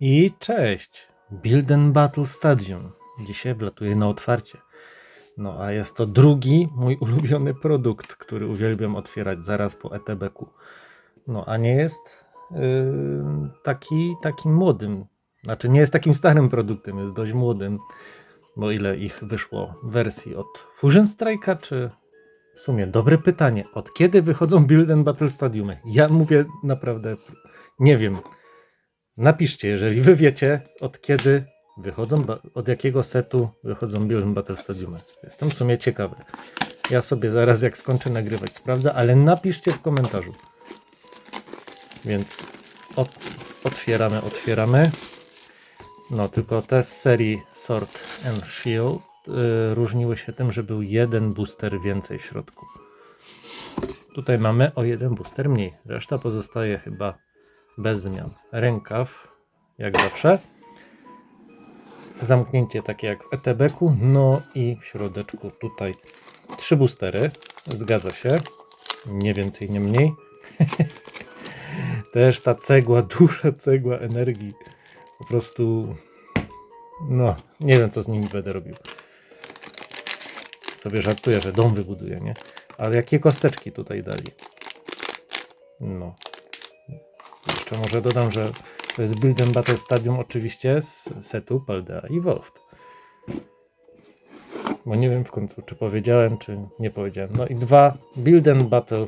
I cześć! Build Battle Stadium. Dzisiaj wlatuję na otwarcie. No a jest to drugi mój ulubiony produkt, który uwielbiam otwierać zaraz po ETB-ku. No a nie jest yy, taki, takim młodym. Znaczy nie jest takim starym produktem, jest dość młodym. Bo ile ich wyszło wersji od Fusion Strike'a, czy w sumie dobre pytanie. Od kiedy wychodzą Build and Battle Stadiumy? Ja mówię naprawdę, nie wiem. Napiszcie, jeżeli wy wiecie, od kiedy wychodzą, od jakiego setu wychodzą and Battle Stadiumy. Jestem w sumie ciekawy. Ja sobie zaraz, jak skończę nagrywać, sprawdzę, ale napiszcie w komentarzu. Więc otwieramy, otwieramy. No, tylko te z serii Sword and Shield y, różniły się tym, że był jeden booster więcej w środku. Tutaj mamy o jeden booster mniej. Reszta pozostaje chyba bez zmian. Rękaw, jak zawsze. Zamknięcie takie jak w ETB-ku. No i w środeczku tutaj trzy boostery. Zgadza się. Nie więcej, nie mniej. Też ta cegła, duża cegła energii. Po prostu. No, nie wiem co z nimi będę robił. Sobie żartuję, że dom wybuduję, nie? Ale jakie kosteczki tutaj dali? No. Jeszcze może dodam, że to jest Build Battle Stadium oczywiście z setu Paldea i Wolft. Bo nie wiem w końcu, czy powiedziałem, czy nie powiedziałem. No i dwa Build Battle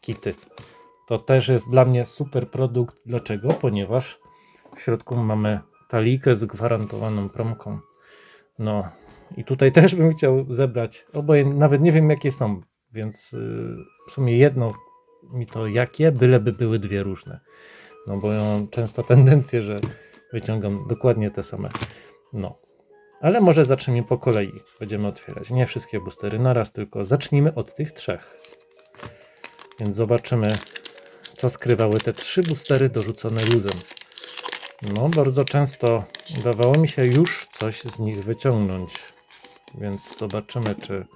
kity. To też jest dla mnie super produkt. Dlaczego? Ponieważ w środku mamy talikę z gwarantowaną promką. No i tutaj też bym chciał zebrać. Oboje nawet nie wiem jakie są, więc yy, w sumie jedno mi to jakie, byleby były dwie różne. No bo ja mam często tendencję, że wyciągam dokładnie te same. No. Ale może zacznijmy po kolei. Będziemy otwierać. Nie wszystkie boostery naraz, tylko zacznijmy od tych trzech. Więc zobaczymy, co skrywały te trzy boostery dorzucone luzem. No, bardzo często udawało mi się już coś z nich wyciągnąć. Więc zobaczymy, czy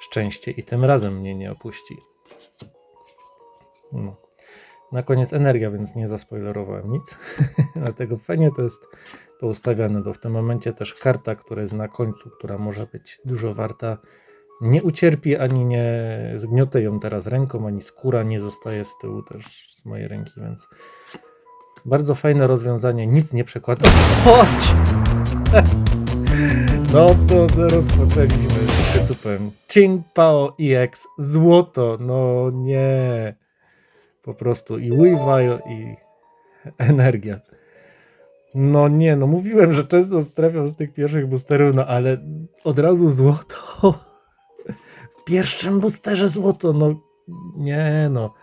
szczęście i tym razem mnie nie opuści. No. Na koniec energia, więc nie zaspoilerowałem nic. Dlatego fajnie to jest poustawiane, bo w tym momencie też karta, która jest na końcu, która może być dużo warta, nie ucierpi ani nie zgniotę ją teraz ręką, ani skóra nie zostaje z tyłu też z mojej ręki, więc bardzo fajne rozwiązanie, nic nie przekłada. Chodź! No to rozpoczęliśmy z tytupem. Chin Pao EX złoto, no nie. Po prostu i Weavile i energia. No nie, no mówiłem, że często strafiam z tych pierwszych boosterów, no ale od razu złoto. W pierwszym boosterze złoto, no nie no.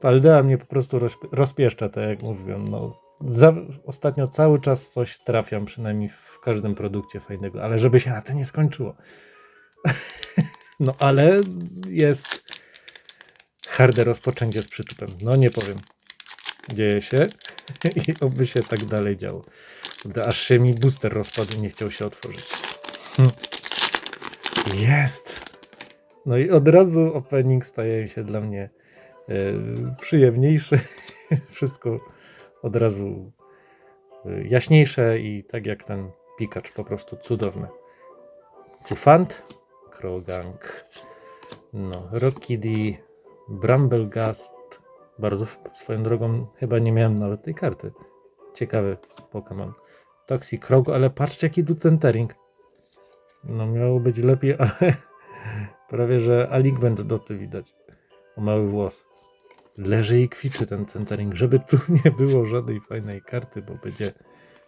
Paldea mnie po prostu rozp- rozpieszcza, tak jak mówiłem. No, za, ostatnio cały czas coś trafiam, przynajmniej w każdym produkcie fajnego, ale żeby się na to nie skończyło. no ale jest harde rozpoczęcie z przytupem. No nie powiem. Dzieje się i oby się tak dalej działo. Aż się mi booster rozpadł, nie chciał się otworzyć. Hm. Jest! No i od razu opening staje się dla mnie e, przyjemniejszy. Wszystko od razu e, jaśniejsze i tak jak ten pikacz, po prostu cudowny. Kufant, Krogang, no, Rockiddy, Bramblegast. Bardzo swoją drogą chyba nie miałem nawet tej karty. Ciekawy Pokémon. Toxic Krog, ale patrzcie jaki tu centering. No miało być lepiej, ale prawie że Aligband doty widać. O mały włos. Leży i kwiczy ten centering, żeby tu nie było żadnej fajnej karty, bo będzie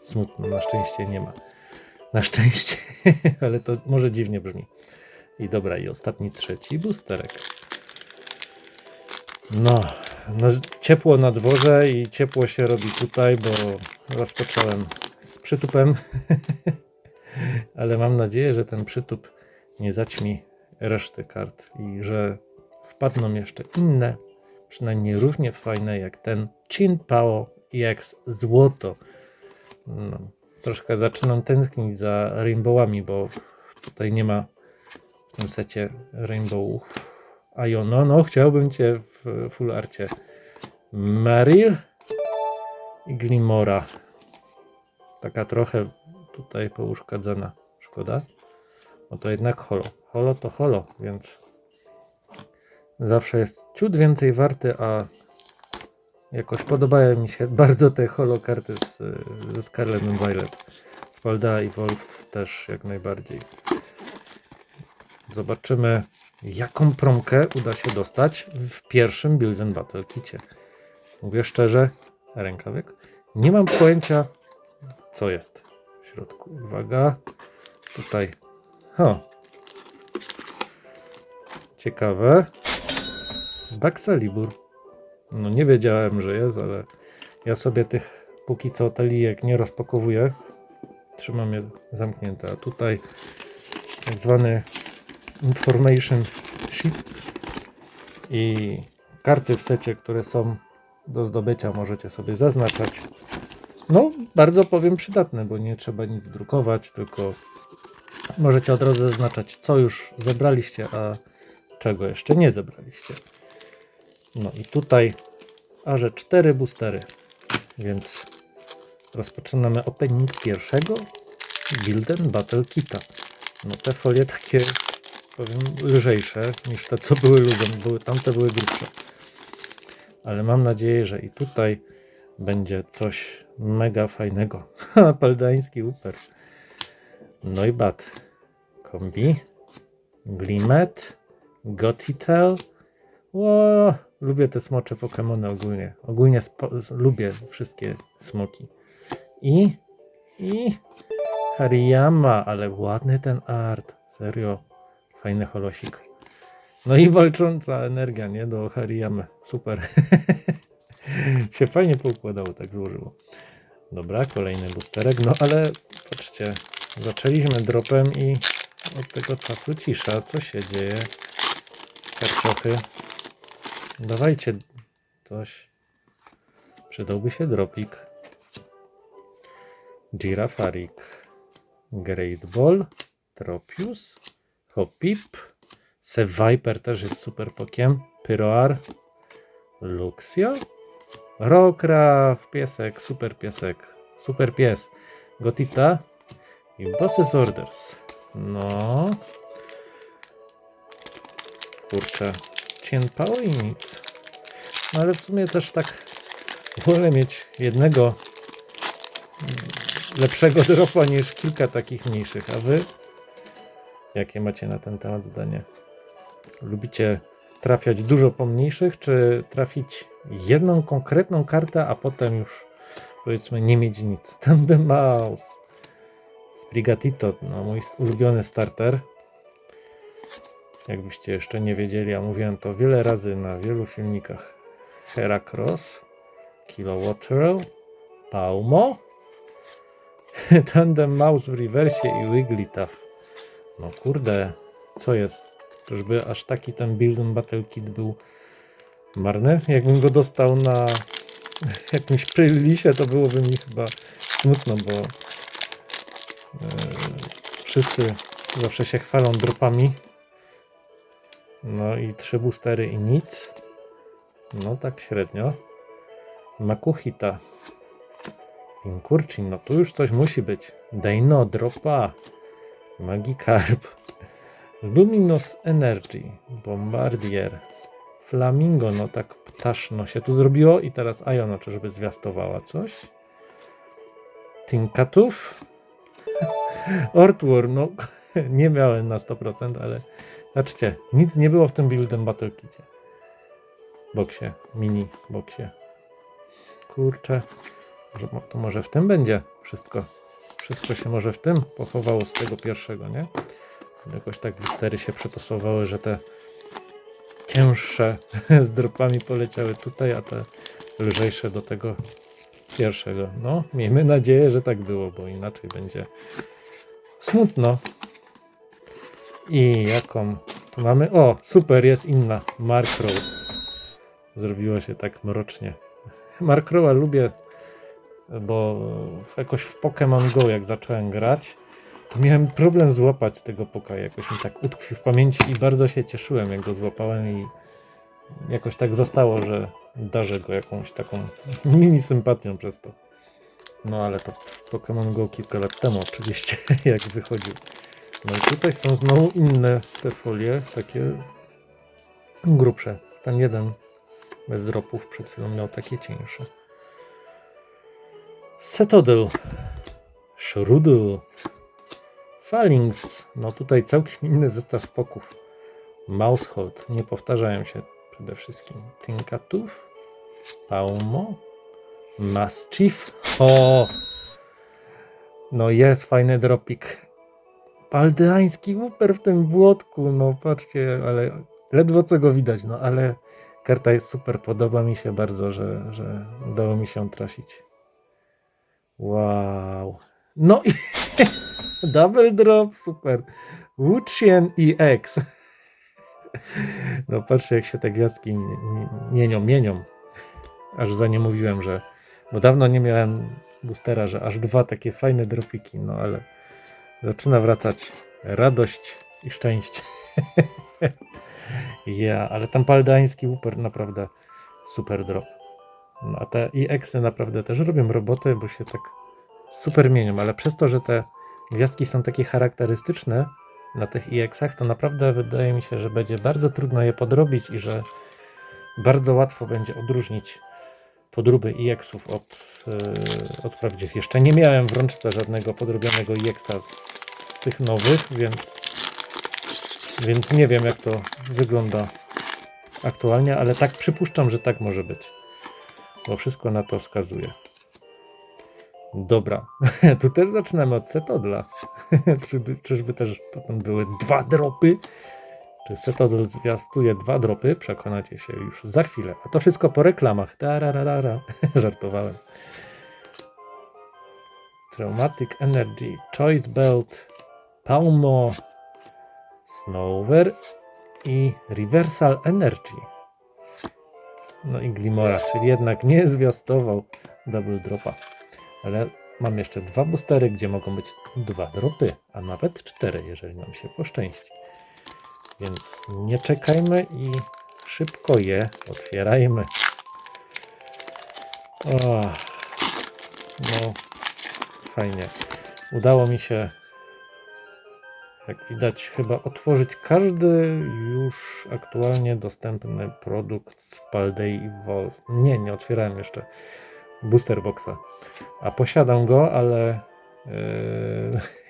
smutno. Na szczęście nie ma. Na szczęście, ale to może dziwnie brzmi. I dobra, i ostatni, trzeci boosterek. No, no, ciepło na dworze i ciepło się robi tutaj, bo rozpocząłem z przytupem. Ale mam nadzieję, że ten przytup nie zaćmi reszty kart i że wpadną jeszcze inne, przynajmniej równie fajne jak ten Chin Pao EX Złoto. No, troszkę zaczynam tęsknić za rainbowami, bo tutaj nie ma w tym secie rainbowów. A jo, no, no, chciałbym cię w full arcie. Meryl i Glimora. taka trochę tutaj pouszkadzana. Szkoda. No to jednak holo. Holo to holo, więc zawsze jest ciut więcej warty, a jakoś podobają mi się bardzo te holo karty z, ze Scarlet and Violet. Z Valda i Wolf też jak najbardziej. Zobaczymy, jaką promkę uda się dostać w pierwszym Build and Battle kicie. Mówię szczerze, rękawek. Nie mam pojęcia, co jest w środku. Uwaga, tutaj. O. Ciekawe. Baxalibur. No nie wiedziałem, że jest, ale ja sobie tych póki co telijek nie rozpakowuję. Trzymam je zamknięte. A tutaj tak zwany information sheet i karty w secie, które są do zdobycia możecie sobie zaznaczać. No, bardzo powiem przydatne, bo nie trzeba nic drukować, tylko możecie od razu zaznaczać, co już zebraliście, a czego jeszcze nie zebraliście. No i tutaj aż cztery boostery, więc rozpoczynamy opening pierwszego Build and Battle Kita. No te folie takie, powiem, lżejsze niż te, co były luzem, były, tamte były grubsze. Ale mam nadzieję, że i tutaj będzie coś mega fajnego. Paldański Uper. No i bat. Kombi. Glimet. Gotitel. Ło, lubię te smocze Pokémony ogólnie. Ogólnie lubię wszystkie smoki. I i Hariyama, ale ładny ten art. Serio. Fajny holosik. No i walcząca energia, nie? Do Hariyamy. Super. się fajnie poukładało, tak złożyło. Dobra, kolejny boosterek. No ale patrzcie, zaczęliśmy dropem i od tego czasu cisza. Co się dzieje? Karciochy. Dawajcie coś. Przydałby się dropik. Girafarik. Great Ball. Tropius. Hopip. Seviper też jest super pokiem. Pyroar. Luxio. Rokraft, piesek, super piesek, super pies. Gotita i Bosses Orders. No. Kurczę. Cienpało i nic. No ale w sumie też tak wolę mieć jednego mm, lepszego dropa niż kilka takich mniejszych. A wy? Jakie macie na ten temat zdanie? Lubicie trafiać dużo pomniejszych, czy trafić jedną konkretną kartę, a potem już powiedzmy nie mieć nic. Tandem Mouse. Sprigatito, no mój ulubiony starter. Jakbyście jeszcze nie wiedzieli, a mówiłem to wiele razy na wielu filmikach. Heracross, Kilowatt Paumo, Tandem Mouse w rewersie i Wigglytuff. No kurde, co jest? Czyżby aż taki ten Build and Battle Kit był marny? Jakbym go dostał na jakimś playliście, to byłoby mi chyba smutno, bo e, wszyscy zawsze się chwalą dropami. No i trzy boostery i nic. No tak średnio. Makuhita. Pinkurchin, no tu już coś musi być. Dino, dropa. Magikarp. Luminous Energy. Bombardier. Flamingo, no tak ptaszno się tu zrobiło i teraz Iono, czyżby zwiastowała coś? Tinkatów? Ortworm, no nie miałem na 100%, ale zobaczcie, nic nie było w tym Build'em Battle Kicie. Boksie, mini boksie. Kurczę, to może w tym będzie wszystko. Wszystko się może w tym pochowało z tego pierwszego, nie? Jakoś tak boostery się przetasowały, że te cięższe z dropami poleciały tutaj, a te lżejsze do tego pierwszego. No, miejmy nadzieję, że tak było, bo inaczej będzie smutno. I jaką tu mamy? O, super, jest inna. Mark Row. Zrobiło się tak mrocznie. Mark Rowa lubię, bo jakoś w Pokémon Go jak zacząłem grać, to miałem problem złapać tego poka. Jakoś mi tak utkwił w pamięci i bardzo się cieszyłem, jak go złapałem i jakoś tak zostało, że darzę go jakąś taką mini sympatią przez to. No ale to Pokémon Go kilka lat temu oczywiście, jak wychodził. No i tutaj są znowu inne te folie, takie grubsze. Ten jeden bez dropów przed chwilą miał takie cieńsze. Cetadel, Shrudel, Phalanx. No tutaj całkiem inny zestaw poków. Mousehold, nie powtarzają się przede wszystkim. Tinkatuf, Paumo, Maschiff. O! No jest fajny dropik. Paldeański łuper w tym błotku. No patrzcie, ale ledwo co go widać. No ale karta jest super. Podoba mi się bardzo, że, że udało mi się trafić. Wow. No i double drop, super. Wuchien i X. No patrzcie, jak się te gwiazdki mi- mi- mienią, mienią. Aż za nie mówiłem, że. Bo dawno nie miałem boostera, że aż dwa takie fajne dropiki, no ale zaczyna wracać radość i szczęście. Ja, ale tam paldański łuper naprawdę super drop. A te EX-y naprawdę też robią robotę, bo się tak super mienią, ale przez to, że te gwiazdki są takie charakterystyczne na tych EX-ach, to naprawdę wydaje mi się, że będzie bardzo trudno je podrobić i że bardzo łatwo będzie odróżnić podróby EX-ów od, yy, od prawdziwych. Jeszcze nie miałem w rączce żadnego podrobionego EX-a z, z tych nowych, więc, więc nie wiem jak to wygląda aktualnie, ale tak przypuszczam, że tak może być. Bo wszystko na to wskazuje. Dobra, tu też zaczynamy od Setodla. Czyżby, czyżby też potem były dwa dropy? Czy Setodl zwiastuje dwa dropy? Przekonacie się już za chwilę. A to wszystko po reklamach. Tararara. Żartowałem. Traumatic Energy, Choice Belt, Palmo, Snower i Reversal Energy. No i Glimora, czyli jednak nie zwiastował double dropa. Ale mam jeszcze dwa boostery, gdzie mogą być dwa dropy, a nawet cztery, jeżeli nam się poszczęści. Więc nie czekajmy i szybko je otwierajmy. O, no, fajnie. Udało mi się, jak widać, chyba otworzyć każdy już aktualnie dostępny produkt z Paldei Vol. Nie, nie otwierałem jeszcze booster boxa. A posiadam go, ale yy,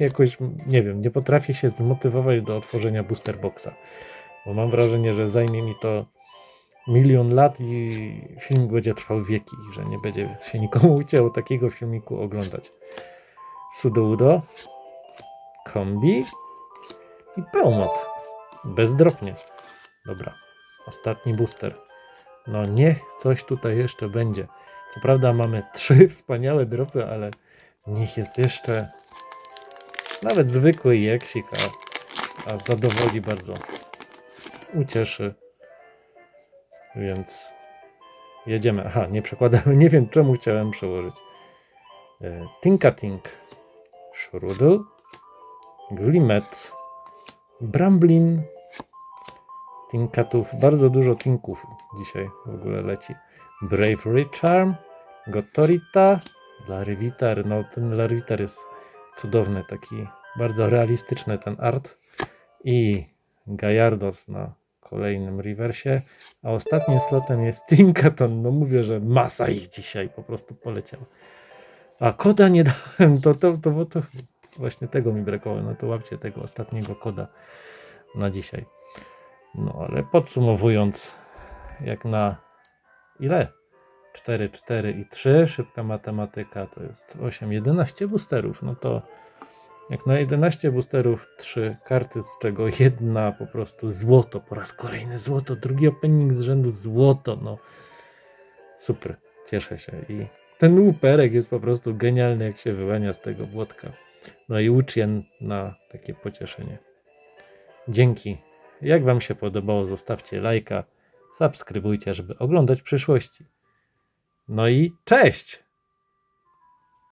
jakoś nie wiem, nie potrafię się zmotywować do otworzenia booster boxa. Bo mam wrażenie, że zajmie mi to milion lat i film będzie trwał wieki, że nie będzie się nikomu chciało takiego filmiku oglądać. Sudoudo, kombi i Pełmot. Bezdropnie. Dobra, ostatni booster. No niech coś tutaj jeszcze będzie. Co prawda mamy trzy wspaniałe dropy, ale niech jest jeszcze nawet zwykły jeksik, a, a zadowoli bardzo. Ucieszy. Więc jedziemy. Aha, nie przekładamy. Nie wiem czemu chciałem przełożyć. E, Tinkating, Shrudel, Glimet, Bramblin, Tinkatów. Bardzo dużo tinków dzisiaj w ogóle leci. Bravery Charm, Gotorita, Larvitar. No ten Larvitar jest cudowny, taki bardzo realistyczny ten art. I Gajardos na kolejnym rewersie. A ostatnim slotem jest Tinkaton. No mówię, że masa ich dzisiaj po prostu poleciała. A koda nie dałem, to, to, to, to właśnie tego mi brakowało. No to łapcie tego ostatniego koda na dzisiaj. No ale podsumowując, jak na ile? 4, 4 i 3, szybka matematyka to jest 8, 11 boosterów. No to jak na 11 boosterów 3 karty, z czego jedna po prostu złoto, po raz kolejny złoto, drugi opening z rzędu złoto. No super, cieszę się. I ten łuperek jest po prostu genialny, jak się wyłania z tego błotka. No i Łuczien na takie pocieszenie. Dzięki. Jak Wam się podobało, zostawcie lajka, subskrybujcie, żeby oglądać przyszłości. No i cześć!